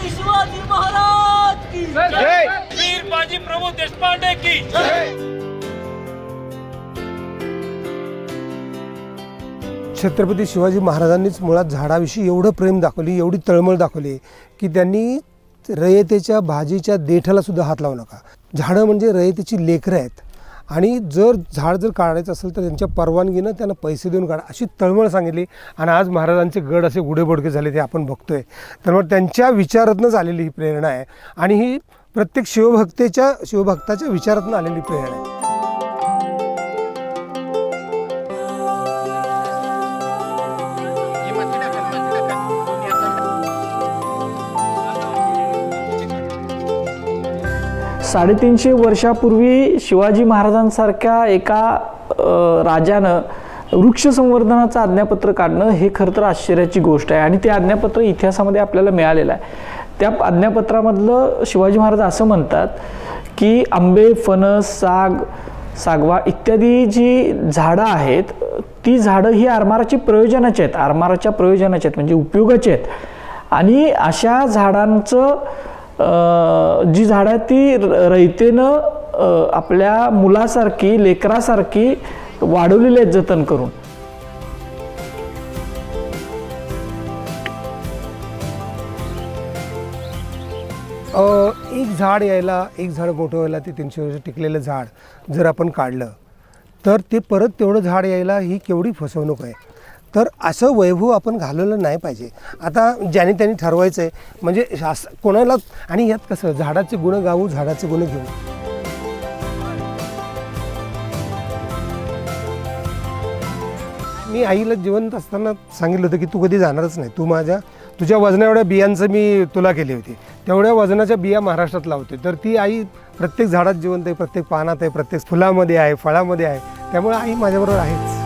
छत्रपती शिवाजी महाराज की जय। वीर बाजी प्रभू देशपांडे की छत्रपती शिवाजी महाराजांनीच मुळात झाडाविषयी एवढं प्रेम दाखवली एवढी तळमळ दाखवली की त्यांनी रयतेच्या भाजीच्या देठाला सुद्धा हात लावू नका. झाडं म्हणजे रयतेची लेकरं आहेत. आणि जर झाड जर काढायचं असेल तर त्यांच्या परवानगीनं त्यांना पैसे देऊन काढा अशी तळमळ सांगितली. आणि आज महाराजांचे गड असे गुढेबोडके झाले ते आपण बघतोय. तर मग त्यांच्या विचारातनं झालेली ही प्रेरणा आहे. आणि ही प्रत्येक शिवभक्तेच्या शिवभक्ताच्या विचारातनं आलेली प्रेरणा आहे. साडेतीनशे वर्षापूर्वी शिवाजी महाराजांसारख्या एका राजानं वृक्ष संवर्धनाचं आज्ञापत्र काढणं हे खरं तर आश्चर्याची गोष्ट आहे. आणि ते आज्ञापत्र इतिहासामध्ये आपल्याला मिळालेलं आहे. त्या आज्ञापत्रामधलं शिवाजी महाराज असं म्हणतात की आंबे फणस साग सागवा इत्यादी जी झाडं आहेत ती झाडं ही आरमाराची प्रयोजनाची आहेत. आरमाराच्या प्रयोजनाची आहेत म्हणजे उपयोगाची आहेत. आणि अशा झाडांचं जी झाडं ती र- रयतेनं आपल्या मुलासारखी लेकरासारखी वाढवलेली आहेत जतन करून. अ, एक झाड यायला एक झाड मोठं व्हायला ते तीनशे वर्ष टिकलेलं झाड जर आपण काढलं तर ते परत तेवढं झाड यायला ही केवढी फसवणूक आहे? तर असं वैभव आपण घालवलं नाही पाहिजे. आता ज्याने त्यांनी ठरवायचं आहे म्हणजे शास कोणाला आणि यात कसं झाडाचे गुण गाऊ झाडाचे गुण घेऊ. मी आईला जिवंत असताना सांगितलं होतं की तू कधी जाणारच नाही तू माझ्या तुझ्या वजना एवढ्या बियांचं मी तुला केली होती. तेवढ्या वजनाच्या बिया महाराष्ट्रात लावते तर ती आई प्रत्येक झाडात जिवंत आहे प्रत्येक पानात आहे प्रत्येक फुलामध्ये आहे फळामध्ये आहे. त्यामुळे आई माझ्याबरोबर आहेच.